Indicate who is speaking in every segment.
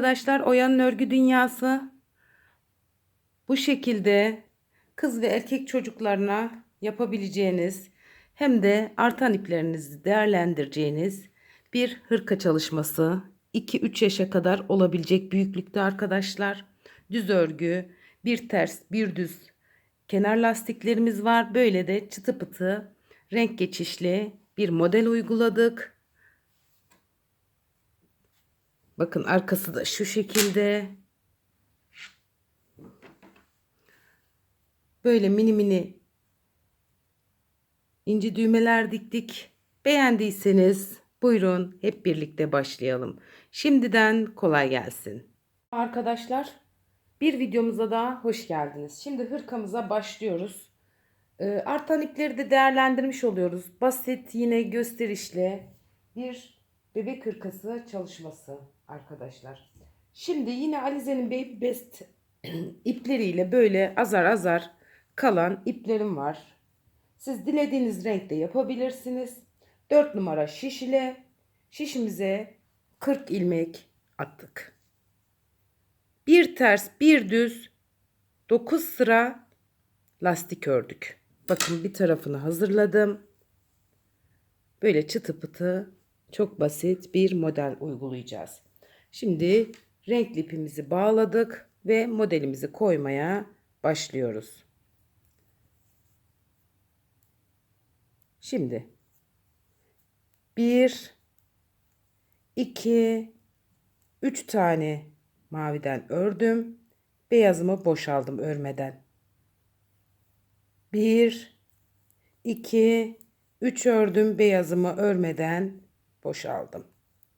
Speaker 1: arkadaşlar Oya'nın örgü dünyası. Bu şekilde kız ve erkek çocuklarına yapabileceğiniz hem de artan iplerinizi değerlendireceğiniz bir hırka çalışması. 2-3 yaşa kadar olabilecek büyüklükte arkadaşlar. Düz örgü, bir ters, bir düz kenar lastiklerimiz var. Böyle de çıtı pıtı renk geçişli bir model uyguladık. Bakın arkası da şu şekilde. Böyle mini mini inci düğmeler diktik. Beğendiyseniz buyurun hep birlikte başlayalım. Şimdiden kolay gelsin. Arkadaşlar bir videomuza daha hoş geldiniz. Şimdi hırkamıza başlıyoruz. Ee, artan ipleri de değerlendirmiş oluyoruz. Basit yine gösterişli bir bebek hırkası çalışması arkadaşlar. Şimdi yine Alize'nin Baby Best ipleriyle böyle azar azar kalan iplerim var. Siz dilediğiniz renkte yapabilirsiniz. 4 numara şiş ile şişimize 40 ilmek attık. Bir ters bir düz 9 sıra lastik ördük. Bakın bir tarafını hazırladım. Böyle çıtı pıtı çok basit bir model uygulayacağız. Şimdi renkli ipimizi bağladık ve modelimizi koymaya başlıyoruz. Şimdi 1 2 3 tane maviden ördüm. Beyazımı boşaldım örmeden. 1 2 3 ördüm beyazımı örmeden boşaldım.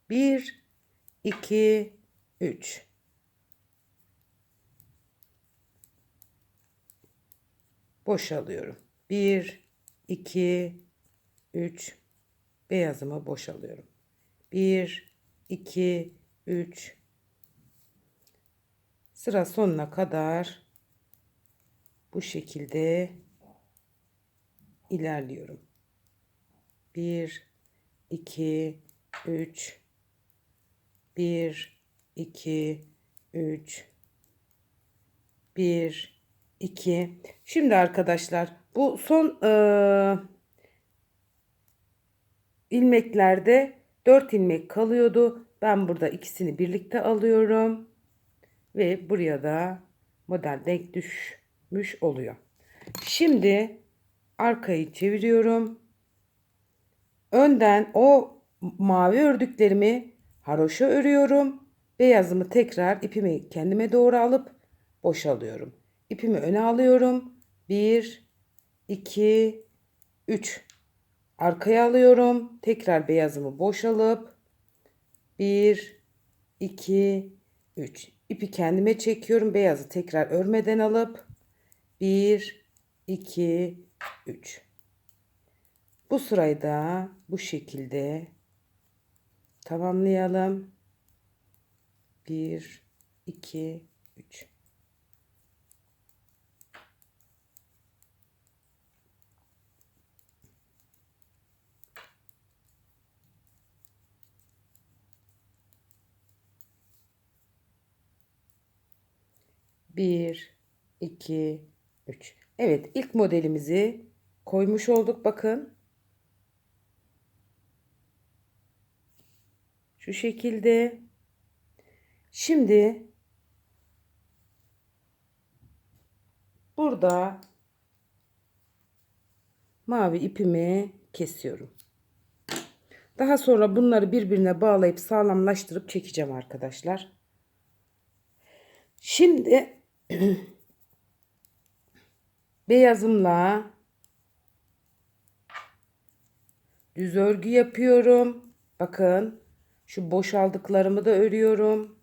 Speaker 1: 1 2 3 boşalıyorum. 1 2 3 beyazımı boşalıyorum. 1 2 3 sıra sonuna kadar bu şekilde ilerliyorum. 1 2 3 1 2 3 1 2 Şimdi arkadaşlar bu son e, ilmeklerde 4 ilmek kalıyordu. Ben burada ikisini birlikte alıyorum ve buraya da model denk düşmüş oluyor. Şimdi arkayı çeviriyorum. Önden o mavi ördüklerimi haroşa örüyorum. Beyazımı tekrar ipimi kendime doğru alıp boşalıyorum. İpimi öne alıyorum. 1 2 3 arkaya alıyorum. Tekrar beyazımı boşalıp 1 2 3 ipi kendime çekiyorum. Beyazı tekrar örmeden alıp 1 2 3 bu sırayı da bu şekilde tamamlayalım. 1 2 3 1 2 3 Evet ilk modelimizi koymuş olduk bakın. Şu şekilde. Şimdi burada mavi ipimi kesiyorum. Daha sonra bunları birbirine bağlayıp sağlamlaştırıp çekeceğim arkadaşlar. Şimdi beyazımla düz örgü yapıyorum. Bakın şu boşaldıklarımı da örüyorum.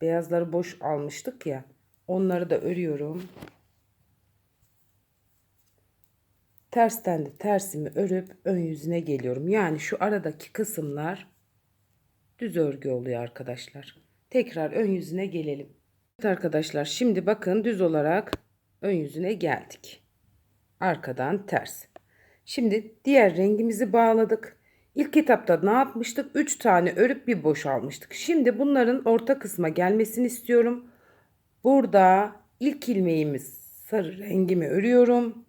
Speaker 1: Beyazları boş almıştık ya. Onları da örüyorum. Tersten de tersimi örüp ön yüzüne geliyorum. Yani şu aradaki kısımlar düz örgü oluyor arkadaşlar. Tekrar ön yüzüne gelelim. Evet arkadaşlar şimdi bakın düz olarak ön yüzüne geldik. Arkadan ters. Şimdi diğer rengimizi bağladık. İlk etapta ne yapmıştık? 3 tane örüp bir boşalmıştık. Şimdi bunların orta kısma gelmesini istiyorum. Burada ilk ilmeğimi sarı rengimi örüyorum.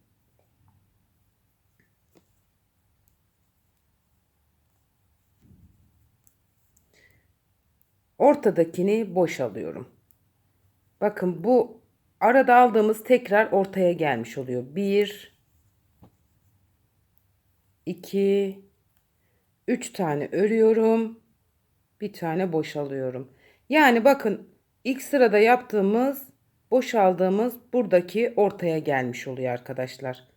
Speaker 1: Ortadakini boşalıyorum. Bakın bu arada aldığımız tekrar ortaya gelmiş oluyor. 1 2 3 tane örüyorum. Bir tane boşalıyorum. Yani bakın ilk sırada yaptığımız boşaldığımız buradaki ortaya gelmiş oluyor arkadaşlar.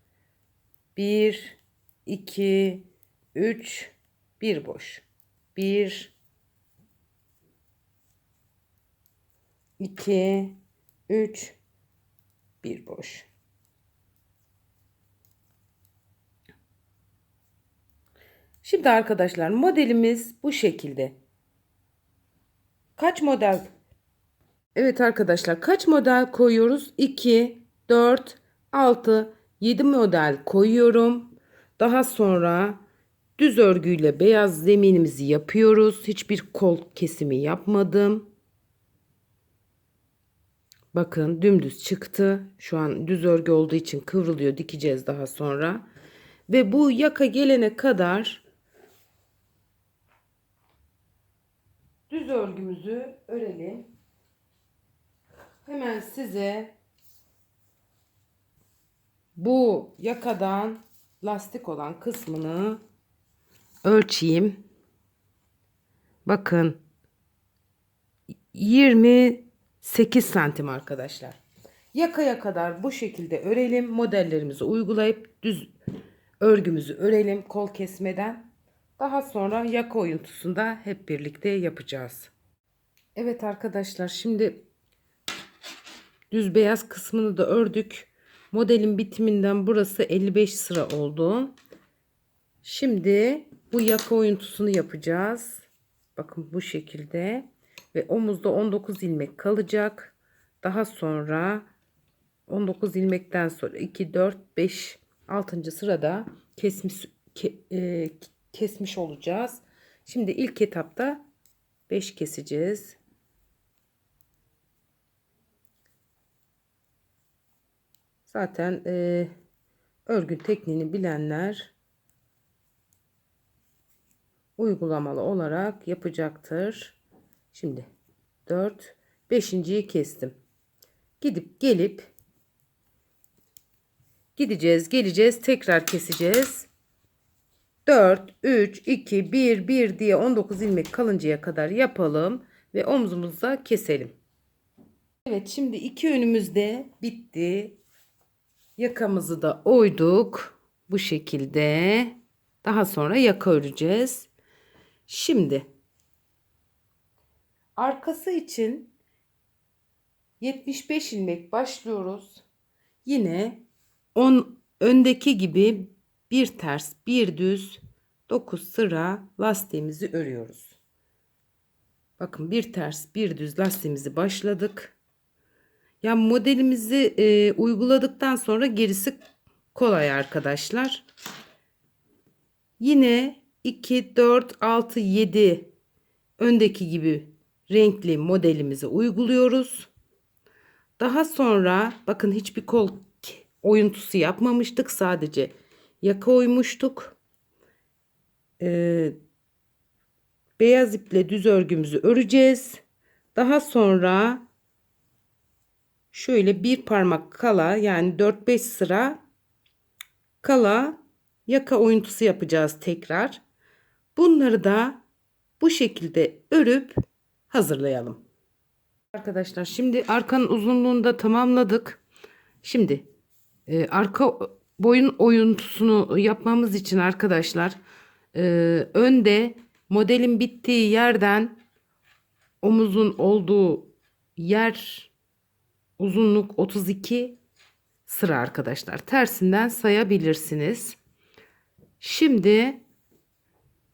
Speaker 1: 1 2 3 1 boş. 1 2 3 1 boş. Şimdi arkadaşlar modelimiz bu şekilde. Kaç model? Evet arkadaşlar kaç model koyuyoruz? 2, 4, 6, 7 model koyuyorum. Daha sonra düz örgüyle beyaz zeminimizi yapıyoruz. Hiçbir kol kesimi yapmadım. Bakın dümdüz çıktı. Şu an düz örgü olduğu için kıvrılıyor. Dikeceğiz daha sonra. Ve bu yaka gelene kadar düz örgümüzü örelim. Hemen size bu yakadan lastik olan kısmını ölçeyim. Bakın 28 santim arkadaşlar. Yakaya kadar bu şekilde örelim. Modellerimizi uygulayıp düz örgümüzü örelim kol kesmeden. Daha sonra yaka oyuntusunda hep birlikte yapacağız. Evet arkadaşlar şimdi düz beyaz kısmını da ördük. Modelin bitiminden burası 55 sıra oldu. Şimdi bu yaka oyuntusunu yapacağız. Bakın bu şekilde ve omuzda 19 ilmek kalacak. Daha sonra 19 ilmekten sonra 2 4 5 6. sırada kesmiş ke, e, kesmiş olacağız. Şimdi ilk etapta 5 keseceğiz. Zaten e, örgü tekniğini bilenler uygulamalı olarak yapacaktır. Şimdi 4 5.yi kestim. Gidip gelip gideceğiz, geleceğiz, tekrar keseceğiz. 4 3 2 1 1 diye 19 ilmek kalıncaya kadar yapalım ve omzumuza keselim. Evet, şimdi iki önümüzde bitti. Yakamızı da oyduk. Bu şekilde. Daha sonra yaka öreceğiz. Şimdi arkası için 75 ilmek başlıyoruz. Yine 10 öndeki gibi bir ters bir düz 9 sıra lastiğimizi örüyoruz. Bakın bir ters bir düz lastiğimizi başladık. Yani modelimizi e, uyguladıktan sonra gerisi kolay arkadaşlar. Yine 2, 4, 6, 7 öndeki gibi renkli modelimizi uyguluyoruz. Daha sonra bakın hiçbir kol oyuntusu yapmamıştık. Sadece yaka oymuştuk. Ee, beyaz iple düz örgümüzü öreceğiz. Daha sonra şöyle bir parmak kala yani 4-5 sıra kala yaka oyuntusu yapacağız tekrar. Bunları da bu şekilde örüp hazırlayalım. Arkadaşlar şimdi arkanın uzunluğunu da tamamladık. Şimdi e, arka boyun oyuntusunu yapmamız için arkadaşlar e, önde modelin bittiği yerden omuzun olduğu yer uzunluk 32 sıra arkadaşlar. Tersinden sayabilirsiniz. Şimdi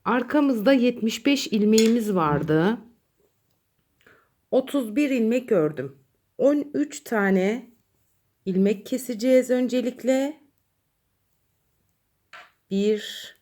Speaker 1: arkamızda 75 ilmeğimiz vardı. 31 ilmek ördüm. 13 tane ilmek keseceğiz öncelikle. 1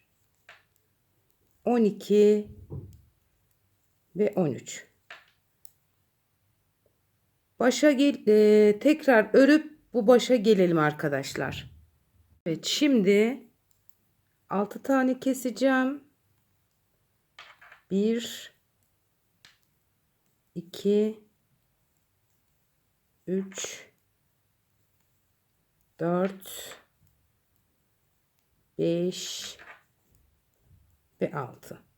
Speaker 1: 11 12 ve 13 başa gel e, tekrar örüp bu başa gelelim arkadaşlar. Evet şimdi 6 tane keseceğim. 1 2 3 4 5 ve 6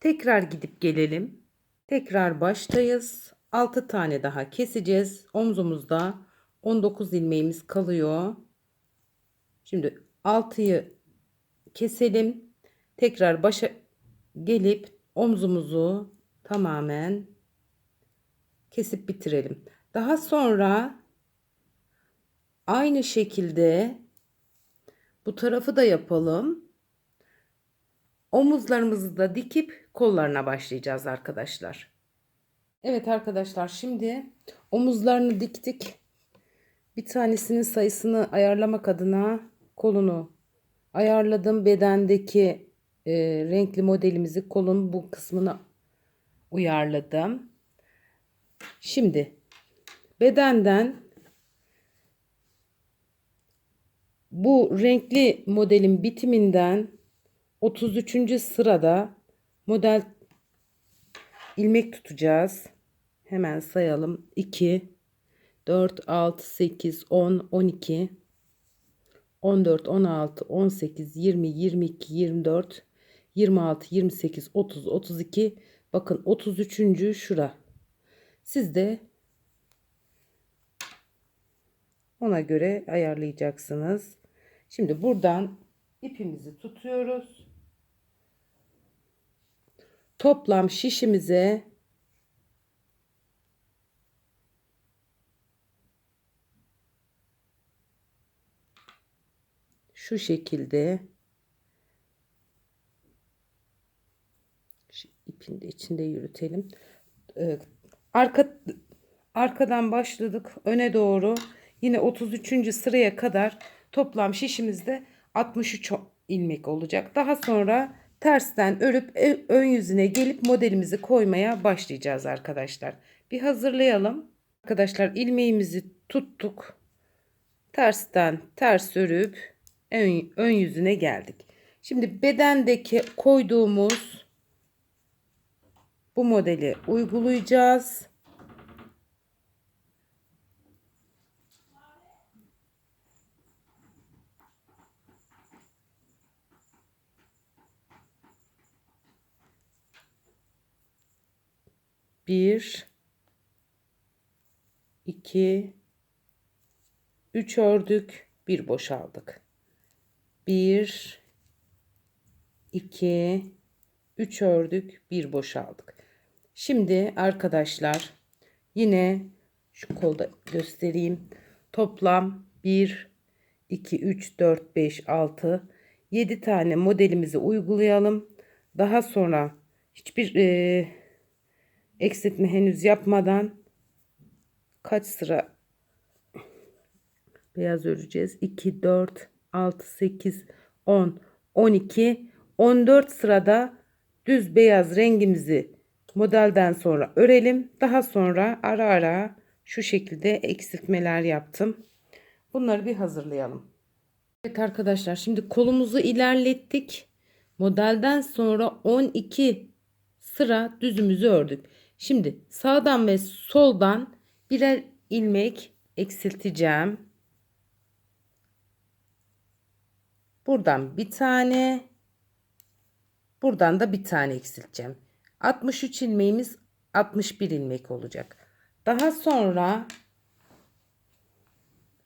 Speaker 1: tekrar gidip gelelim. Tekrar baştayız. 6 tane daha keseceğiz. Omzumuzda 19 ilmeğimiz kalıyor. Şimdi 6'yı keselim. Tekrar başa gelip omzumuzu tamamen kesip bitirelim. Daha sonra aynı şekilde bu tarafı da yapalım. Omuzlarımızı da dikip kollarına başlayacağız arkadaşlar. Evet arkadaşlar şimdi omuzlarını diktik. Bir tanesinin sayısını ayarlamak adına kolunu ayarladım. Bedendeki e, renkli modelimizi kolun bu kısmını uyarladım. Şimdi bedenden bu renkli modelin bitiminden 33. sırada model ilmek tutacağız. Hemen sayalım. 2 4 6 8 10 12 14 16 18 20 22 24 26 28 30 32 bakın 33. şura. Siz de ona göre ayarlayacaksınız. Şimdi buradan ipimizi tutuyoruz. Toplam şişimize şu şekilde ipin de içinde yürütelim. Ee, arka arkadan başladık öne doğru yine 33. sıraya kadar toplam şişimizde 63 ilmek olacak. Daha sonra tersten örüp ön yüzüne gelip modelimizi koymaya başlayacağız arkadaşlar. Bir hazırlayalım. Arkadaşlar ilmeğimizi tuttuk. Tersten ters örüp ön, ön yüzüne geldik. Şimdi bedendeki koyduğumuz bu modeli uygulayacağız. Bir, iki, üç ördük, bir boşaldık. Bir, iki, üç ördük, bir boşaldık. Şimdi arkadaşlar yine şu kolda göstereyim. Toplam 1, 2, 3, 4, 5, 6, 7 tane modelimizi uygulayalım. Daha sonra hiçbir e, eksiltme henüz yapmadan kaç sıra beyaz öreceğiz? 2, 4, 6, 8, 10, 12, 14 sırada düz beyaz rengimizi modelden sonra örelim. Daha sonra ara ara şu şekilde eksiltmeler yaptım. Bunları bir hazırlayalım. Evet arkadaşlar şimdi kolumuzu ilerlettik. Modelden sonra 12 sıra düzümüzü ördük. Şimdi sağdan ve soldan birer ilmek eksilteceğim. Buradan bir tane. Buradan da bir tane eksilteceğim. 63 ilmeğimiz 61 ilmek olacak. Daha sonra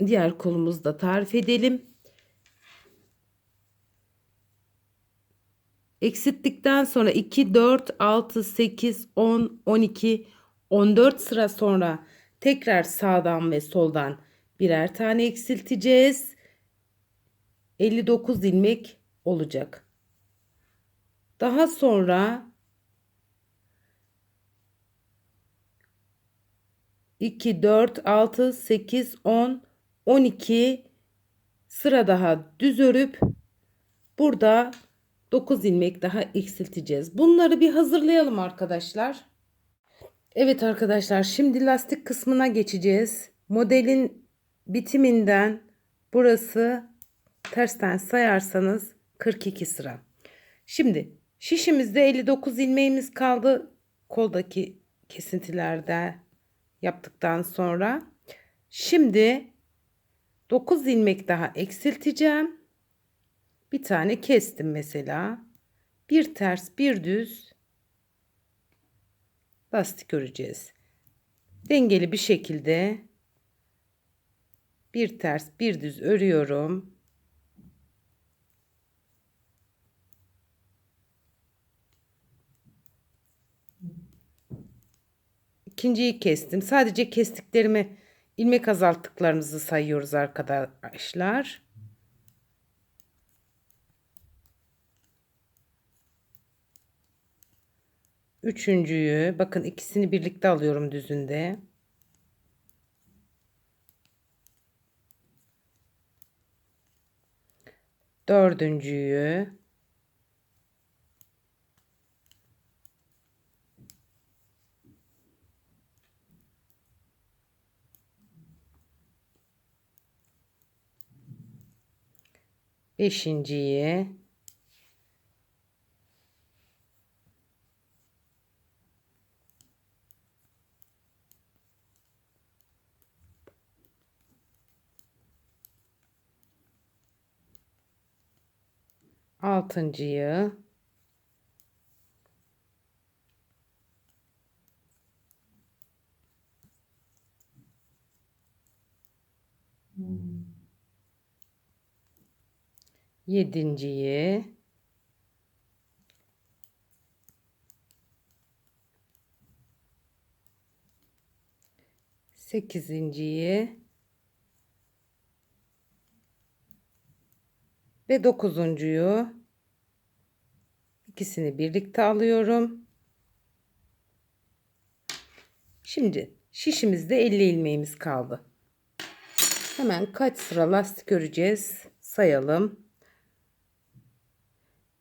Speaker 1: diğer kolumuzda tarif edelim. Eksilttikten sonra 2, 4, 6, 8, 10, 12, 14 sıra sonra tekrar sağdan ve soldan birer tane eksilteceğiz. 59 ilmek olacak. Daha sonra 2, 4, 6, 8, 10, 12 sıra daha düz örüp burada 9 ilmek daha eksilteceğiz. Bunları bir hazırlayalım arkadaşlar. Evet arkadaşlar şimdi lastik kısmına geçeceğiz. Modelin bitiminden burası tersten sayarsanız 42 sıra. Şimdi şişimizde 59 ilmeğimiz kaldı koldaki kesintilerde yaptıktan sonra. Şimdi 9 ilmek daha eksilteceğim. Bir tane kestim mesela. Bir ters bir düz lastik öreceğiz. Dengeli bir şekilde bir ters bir düz örüyorum. İkinciyi kestim. Sadece kestiklerimi ilmek azalttıklarımızı sayıyoruz arkadaşlar. Üçüncüyü bakın ikisini birlikte alıyorum düzünde. Dördüncüyü beşinciyi altıncıyı. Yedinciyi. Sekizinciyi. Ve dokuzuncuyu ikisini birlikte alıyorum. Şimdi şişimizde 50 ilmeğimiz kaldı. Hemen kaç sıra lastik öreceğiz sayalım.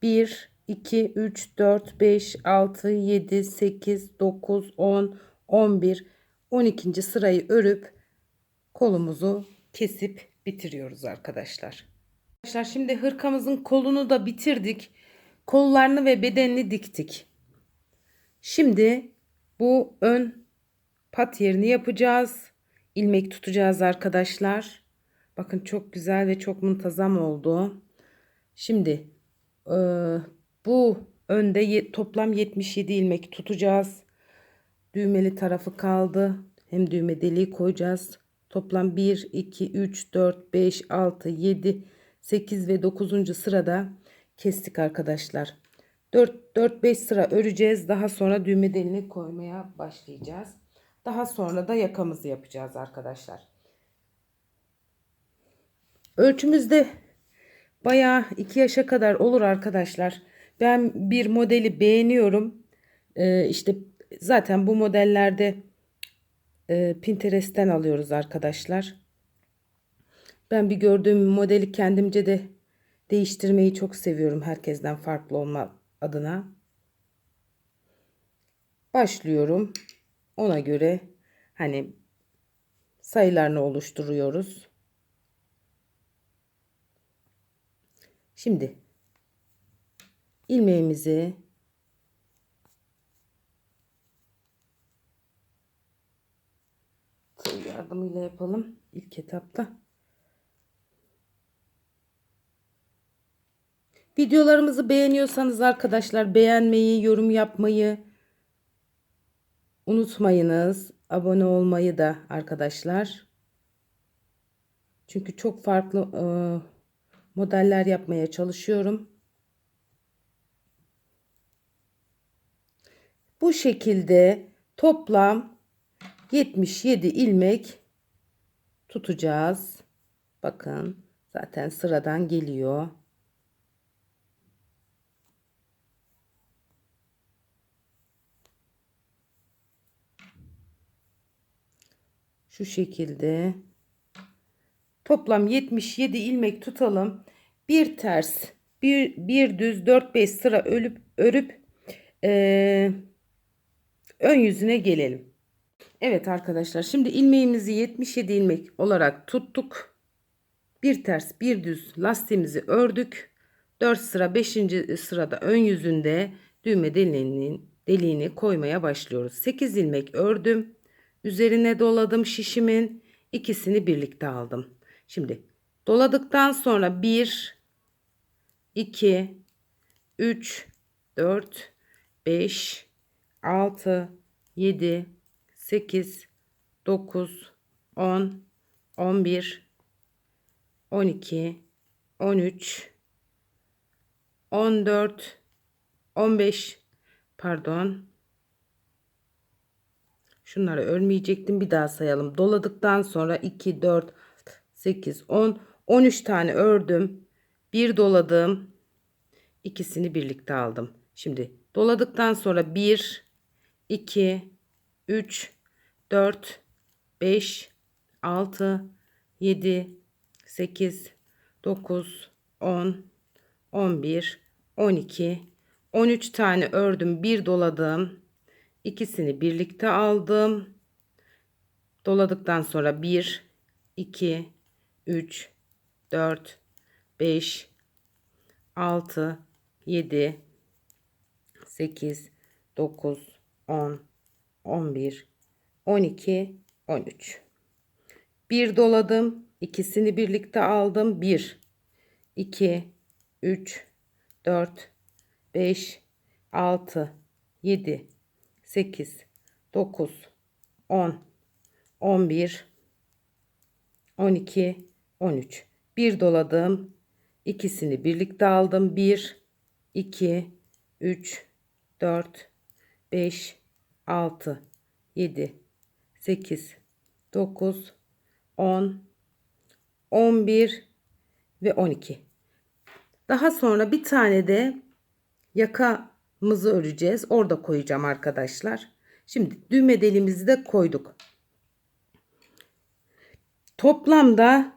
Speaker 1: 1 2 3 4 5 6 7 8 9 10 11 12. sırayı örüp kolumuzu kesip bitiriyoruz arkadaşlar. Arkadaşlar şimdi hırkamızın kolunu da bitirdik. Kollarını ve bedenini diktik. Şimdi bu ön pat yerini yapacağız. İlmek tutacağız arkadaşlar. Bakın çok güzel ve çok muntazam oldu. Şimdi e, bu önde toplam 77 ilmek tutacağız. Düğmeli tarafı kaldı. Hem düğme deliği koyacağız. Toplam 1, 2, 3, 4, 5, 6, 7, 8 ve 9. sırada kestik arkadaşlar. 4-5 sıra öreceğiz. Daha sonra düğme deliğini koymaya başlayacağız. Daha sonra da yakamızı yapacağız arkadaşlar. Ölçümüzde bayağı 2 yaşa kadar olur arkadaşlar. Ben bir modeli beğeniyorum. Ee, işte zaten bu modellerde e, Pinterest'ten alıyoruz arkadaşlar. Ben bir gördüğüm modeli kendimce de değiştirmeyi çok seviyorum herkesten farklı olma adına. Başlıyorum. Ona göre hani sayılarını oluşturuyoruz. Şimdi ilmeğimizi yardımıyla yapalım ilk etapta. Videolarımızı beğeniyorsanız arkadaşlar beğenmeyi, yorum yapmayı unutmayınız. Abone olmayı da arkadaşlar. Çünkü çok farklı e, modeller yapmaya çalışıyorum. Bu şekilde toplam 77 ilmek tutacağız. Bakın zaten sıradan geliyor. Şu şekilde toplam 77 ilmek tutalım. Bir ters, bir, bir düz 4-5 sıra örüp örüp eee, ön yüzüne gelelim. Evet arkadaşlar şimdi ilmeğimizi 77 ilmek olarak tuttuk. Bir ters bir düz lastiğimizi ördük. 4 sıra 5. sırada ön yüzünde düğme deliğinin deliğini koymaya başlıyoruz. 8 ilmek ördüm. Üzerine doladım şişimin. ikisini birlikte aldım. Şimdi doladıktan sonra 1 2 3 4 5 6 7 8 9 10 11 12 13 14 15 pardon şunları örmeyecektim bir daha sayalım. Doladıktan sonra 2 4 8 10 13 tane ördüm. Bir doladım. İkisini birlikte aldım. Şimdi doladıktan sonra 1 2 3 4 5 6 7 8 9 10 11 12 13 tane ördüm bir doladım ikisini birlikte aldım. Doladıktan sonra 1 2 3 4 5 6 7 8 9 10 11 12 13 bir doladım. İkisini birlikte aldım. 1 2 3 4 5 6 7 8 9 10 11 12 13 bir doladım ikisini birlikte aldım. 1 2 3 4 5 6 7 8 9 10 11 ve 12 daha sonra bir tane de yakamızı öreceğiz orada koyacağım arkadaşlar şimdi düğme deliğimizi de koyduk toplamda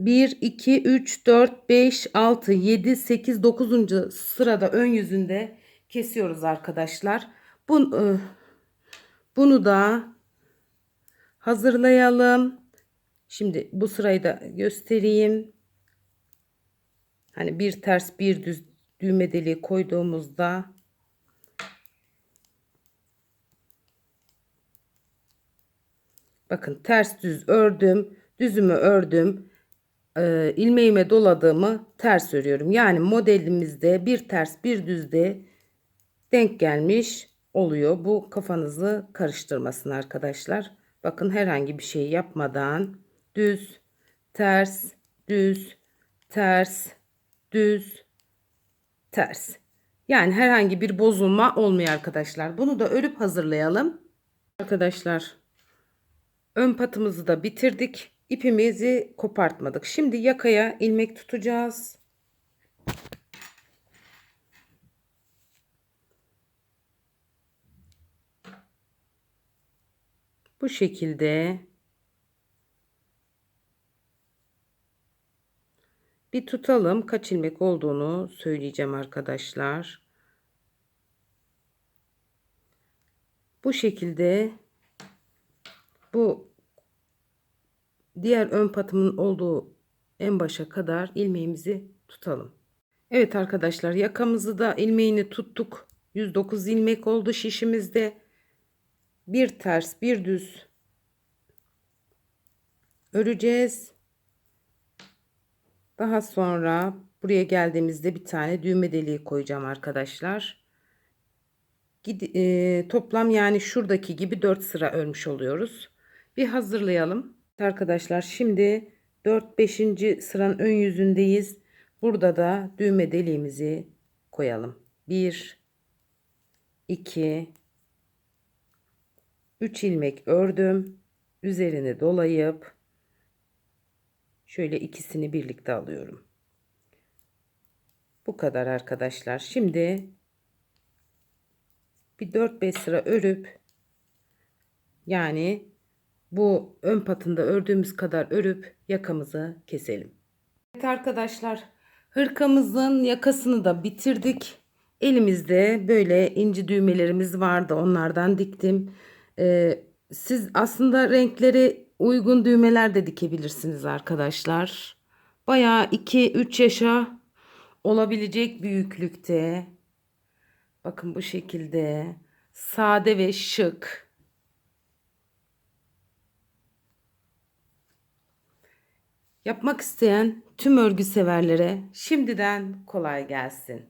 Speaker 1: 1 2 3 4 5 6 7 8 9. sırada ön yüzünde kesiyoruz arkadaşlar bunu, bunu da hazırlayalım. Şimdi bu sırayı da göstereyim. Hani bir ters bir düz düğme deliği koyduğumuzda bakın ters düz ördüm. Düzümü ördüm. Ee, ilmeğime doladığımı ters örüyorum. Yani modelimizde bir ters bir düzde denk gelmiş oluyor. Bu kafanızı karıştırmasın arkadaşlar. Bakın herhangi bir şey yapmadan düz, ters, düz, ters, düz, ters. Yani herhangi bir bozulma olmuyor arkadaşlar. Bunu da örüp hazırlayalım. Arkadaşlar ön patımızı da bitirdik. İpimizi kopartmadık. Şimdi yakaya ilmek tutacağız. Bu şekilde bir tutalım. Kaç ilmek olduğunu söyleyeceğim arkadaşlar. Bu şekilde bu diğer ön patımın olduğu en başa kadar ilmeğimizi tutalım. Evet arkadaşlar yakamızı da ilmeğini tuttuk. 109 ilmek oldu şişimizde bir ters bir düz öreceğiz. Daha sonra buraya geldiğimizde bir tane düğme deliği koyacağım arkadaşlar. E, toplam yani şuradaki gibi 4 sıra örmüş oluyoruz. Bir hazırlayalım. Arkadaşlar şimdi 4-5. sıranın ön yüzündeyiz. Burada da düğme deliğimizi koyalım. 1 2 3 ilmek ördüm. Üzerini dolayıp şöyle ikisini birlikte alıyorum. Bu kadar arkadaşlar. Şimdi bir 4-5 sıra örüp yani bu ön patında ördüğümüz kadar örüp yakamızı keselim. Evet arkadaşlar hırkamızın yakasını da bitirdik. Elimizde böyle inci düğmelerimiz vardı. Onlardan diktim. Ee, siz aslında renkleri uygun düğmeler de dikebilirsiniz arkadaşlar. Bayağı 2-3 yaşa olabilecek büyüklükte. Bakın bu şekilde sade ve şık. Yapmak isteyen tüm örgü severlere şimdiden kolay gelsin.